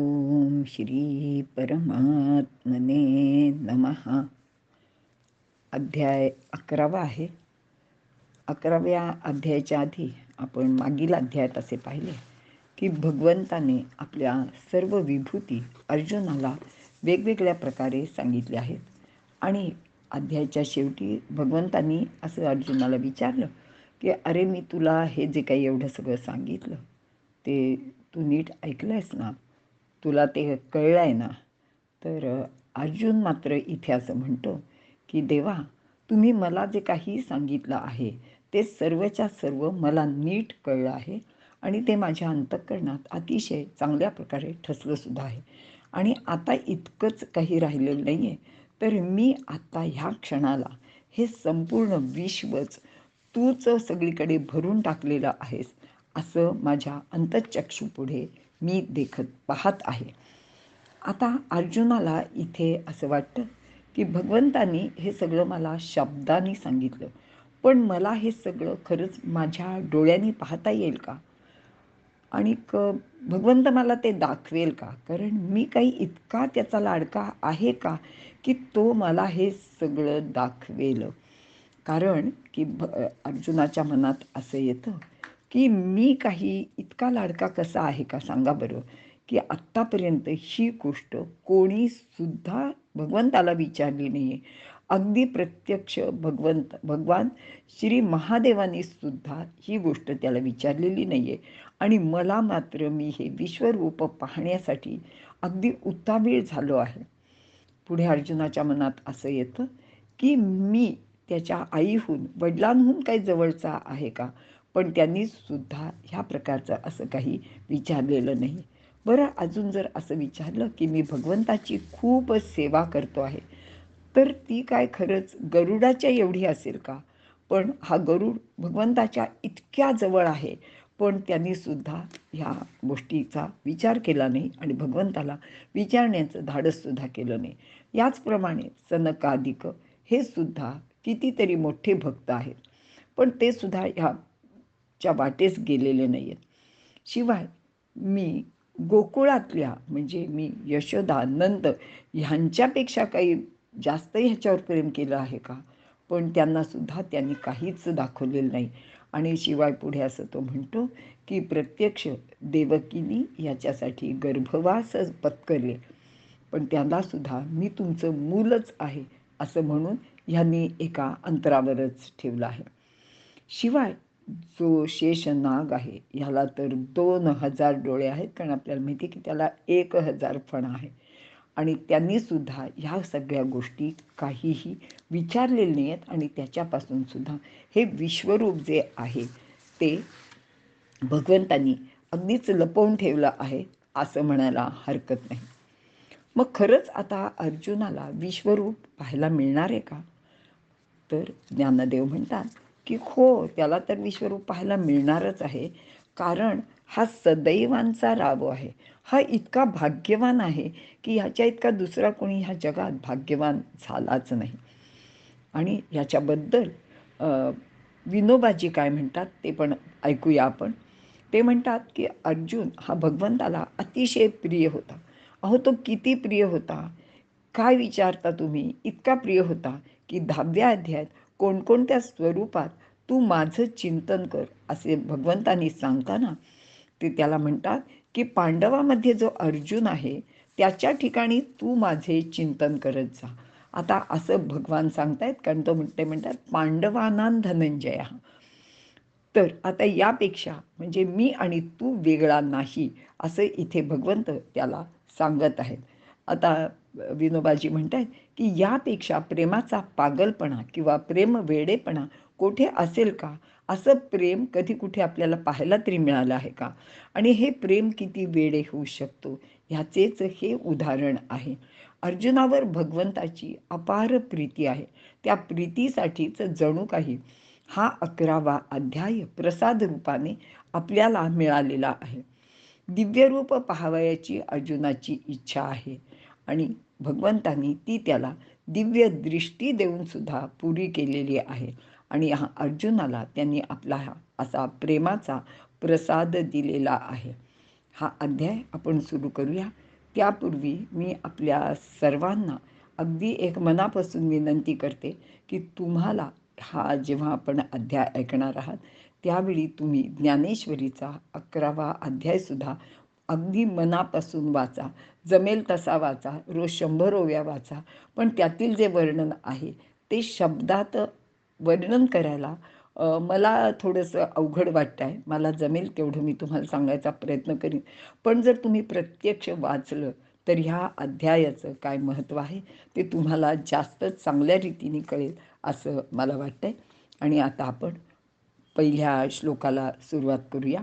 ओम श्री परमात्मने नमहा अध्याय अकरावा आहे. अकराव्या अध्यायाच्या आधी आपण मागील अध्यायात असे पाहिले की भगवंताने आपल्या सर्व विभूती अर्जुनाला वेगवेगळ्या प्रकारे सांगितले आहेत. आणि अध्यायाच्या शेवटी भगवंतांनी असं अर्जुनाला विचारलं की अरे मी तुला हे जे काही एवढं सगळं सांगितलं ते तू नीट ऐकलं आहेस ना? तुला ते कळलं आहे ना? तर अर्जुन मात्र इथे असं म्हणतो की देवा तुम्ही मला जे काही सांगितलं आहे ते सर्वच्या सर्व मला नीट कळलं आहे आणि ते माझ्या अंतःकरणात अतिशय चांगल्या प्रकारे ठसलंसुद्धा आहे. आणि आता इतकंच काही राहिलेलं नाही आहे तर मी आता ह्या क्षणाला हे संपूर्ण विश्वच तूच सगळीकडे भरून टाकलेलं आहेस असं माझ्या अंतचक्षुपुढे मी देखत पाहत आहे. आता अर्जुनाला इथे असं वाटतं की भगवंतानी हे सगळं मला शब्दांनी सांगितलं. पण मला हे सगळं खरंच माझ्या डोळ्यांनी पाहता येईल का? आणि क भगवंत मला ते दाखवेल का? कारण मी काही इतका त्याचा लाडका आहे का की तो मला हे सगळं दाखवेल? कारण की भ अर्जुनाच्या मनात असं येतं की मी काही इतका लाडका कसा आहे का सांगा बरं? की आत्तापर्यंत ही गोष्ट कोणीसुद्धा भगवंताला विचारली नाही आहे अगदी प्रत्यक्ष भगवंत भगवान श्री महादेवानी सुद्धा ही गोष्ट त्याला विचारलेली नाही आहे आणि मला मात्र मी हे विश्वरूप पाहण्यासाठी अगदी उतावीळ झालो आहे. पुढे अर्जुनाच्या मनात असं येतं की मी त्याच्या आईहून वडिलांहून काही जवळचा आहे का? पण त्यांनी सुद्धा ह्या प्रकारचं असं काही विचारलेलं नाही. बरं अजून जर असं विचारलं की मी भगवंताची खूप सेवा करतो आहे तर ती काय खरंच गरुडाच्या एवढी असेल का? पण हा गरुड भगवंताच्या इतक्या जवळ आहे पण त्यांनी सुद्धा ह्या गोष्टीचा विचार केला नाही आणि भगवंताला विचारण्याचं धाडससुद्धा केलं नाही. याचप्रमाणे सनकादिक हे सुद्धा कितीतरी मोठे भक्त आहेत. पण ते सुद्धा ह्या च्या वाटेस गेलेले नाही आहेत शिवाय मी गोकुळातल्या म्हणजे मी यशोदा नंद ह्यांच्यापेक्षा काही जास्त ह्याच्यावर प्रेम केलं आहे का? पण त्यांनासुद्धा त्यांनी काहीच दाखवलेलं नाही. आणि शिवाय पुढे असं तो म्हणतो की प्रत्यक्ष देवकीनी याच्यासाठी गर्भवास पत्करले. पण त्यांनासुद्धा मी तुमचं मूलच आहे असं म्हणून ह्यांनी एका अंतरावरच ठेवलं आहे. शिवाय जो शेषनाग आहे ह्याला तर दोन हजार डोळे आहेत कारण आपल्याला माहिती आहे की त्याला एक हजार फण आहे. आणि त्यांनीसुद्धा ह्या सगळ्या गोष्टी काहीही विचारलेल्या नाही आहेत आणि त्याच्यापासून सुद्धा हे विश्वरूप जे आहे ते भगवंतांनी अगदीच लपवून ठेवलं आहे असं म्हणायला हरकत नाही. मग खरंच आता अर्जुनाला विश्वरूप पाहायला मिळणार आहे का? तर ज्ञानदेव म्हणतात की हो त्याला तर विश्वरूप पाहायला मिळणारच आहे. कारण हा सदैवांचा राव आहे. हा इतका भाग्यवान आहे की ह्याच्या इतका दुसरा कोणी ह्या जगात भाग्यवान झालाच नाही. आणि ह्याच्याबद्दल विनोबाजी काय म्हणतात ते पण ऐकूया आपण. ते म्हणतात की अर्जुन हा भगवंताला अतिशय प्रिय होता. अहो तो किती प्रिय होता. काय विचारता तुम्ही? इतका प्रिय होता की दहाव्या अध्यायात कोणकोणत्या स्वरूपात तू माझं चिंतन कर असे भगवंतांनी सांगताना ते त्याला म्हणतात की पांडवामध्ये जो अर्जुन आहे त्याच्या ठिकाणी तू माझे चिंतन करत जा. आता असं भगवान सांगतायत कारण तो म्हणते म्हणतात पांडवानान धनंजय. तर आता यापेक्षा म्हणजे मी आणि तू वेगळा नाही असं इथे भगवंत त्याला सांगत आहेत. आता विनोबाजी म्हणत आहेत की यापेक्षा प्रेमाचा पागलपणा किंवा प्रेम वेडेपणा कोठे असेल का? असं प्रेम कधी कुठे आपल्याला पाहायला तरी मिळालं आहे का? आणि हे प्रेम किती वेडे होऊ शकतो? ह्याचेच हे उदाहरण आहे. अर्जुनावर भगवंताची अपार प्रीती आहे. त्या प्रीतीसाठीच जणू काही हा अकरावा अध्याय प्रसाद रूपाने आपल्याला मिळालेला आहे. दिव्यरूप पाहावयाची अर्जुनाची इच्छा आहे. आणि भगवंतांनी ती त्याला दिव्य दृष्टी देऊन सुद्धा पुरी केलेली आहे. आणि हा अर्जुनाला त्यांनी आपला हा असा प्रेमाचा प्रसाद दिलेला आहे. हा अध्याय आपण सुरू करूया. त्यापूर्वी मी आपल्या सर्वांना अगदी एक मनापासून विनंती करते की तुम्हाला हा जेव्हा आपण अध्याय ऐकणार आहात त्यावेळी तुम्ही ज्ञानेश्वरीचा अकरावा अध्यायसुद्धा अगदी मनापासून वाचा. जमेल तसा वाचा. रोज शंभर ओव्या वाचा. पण त्यातील जे वर्णन आहे ते शब्दात वर्णन करायला मला थोडंसं अवघड वाटतं आहे मला जमेल तेवढं मी तुम्हाला सांगायचा प्रयत्न करीन. पण जर तुम्ही प्रत्यक्ष वाचलं तर ह्या अध्यायाचं काय महत्त्व आहे ते तुम्हाला जास्त चांगल्या रीतीने कळेल असं मला वाटतं आहे आणि आता आपण पहिल्या श्लोकाला सुरुवात करूया.